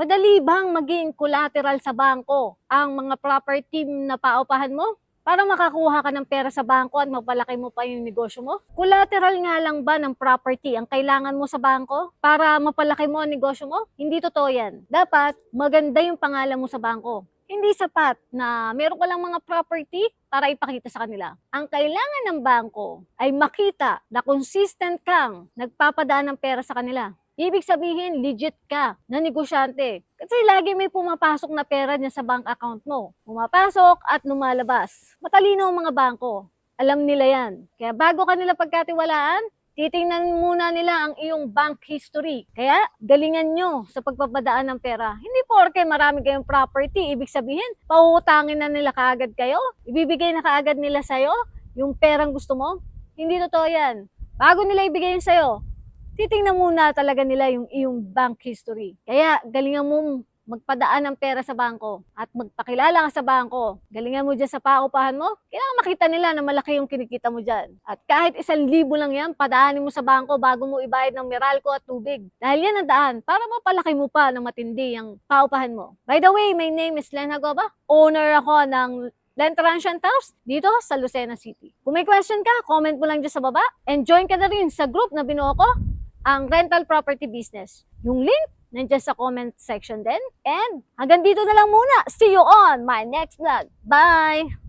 Madali bang maging collateral sa bangko ang mga property na paupahan mo? Para makakuha ka ng pera sa bangko at mapalaki mo pa yung negosyo mo? Collateral nga lang ba ng property ang kailangan mo sa bangko para mapalaki mo ang negosyo mo? Hindi totoo yan. Dapat maganda yung pangalan mo sa bangko. Hindi sapat na meron ka lang mga property para ipakita sa kanila. Ang kailangan ng bangko ay makita na consistent kang nagpapadaan ng pera sa kanila. Ibig sabihin, legit ka na negosyante. Kasi lagi may pumapasok na pera niya sa bank account mo. Pumapasok at lumalabas. Matalino ang mga bangko. Alam nila yan. Kaya bago ka nila pagkatiwalaan, titingnan muna nila ang iyong bank history. Kaya galingan nyo sa pagpapadaan ng pera. Hindi porke marami kayong property, ibig sabihin, pauutangin na nila kaagad kayo. Ibibigay na kaagad nila sa'yo yung perang gusto mo. Hindi totoo yan. Bago nila ibigay yun sa'yo, titingnan muna talaga nila yung iyong bank history. Kaya galingan mo magpadaan ng pera sa bangko at magpakilala ka sa bangko. Galingan mo dyan sa paupahan mo. Kailangan makita nila na malaki yung kinikita mo dyan. At kahit isang libo lang yan, padaanin mo sa bangko bago mo ibayad ng Meralco at tubig. Dahil yan ang daan para mapalaki mo pa ng matindi yung paupahan mo. By the way, my name is Len Hagoba. Owner ako ng Len Transient House dito sa Lucena City. Kung may question ka, comment mo lang dyan sa baba. And join ka na rin sa group na binuo ko, ang rental property business. Yung link, nandiyan sa comment section din. And hanggang dito na lang muna. See you on my next vlog. Bye!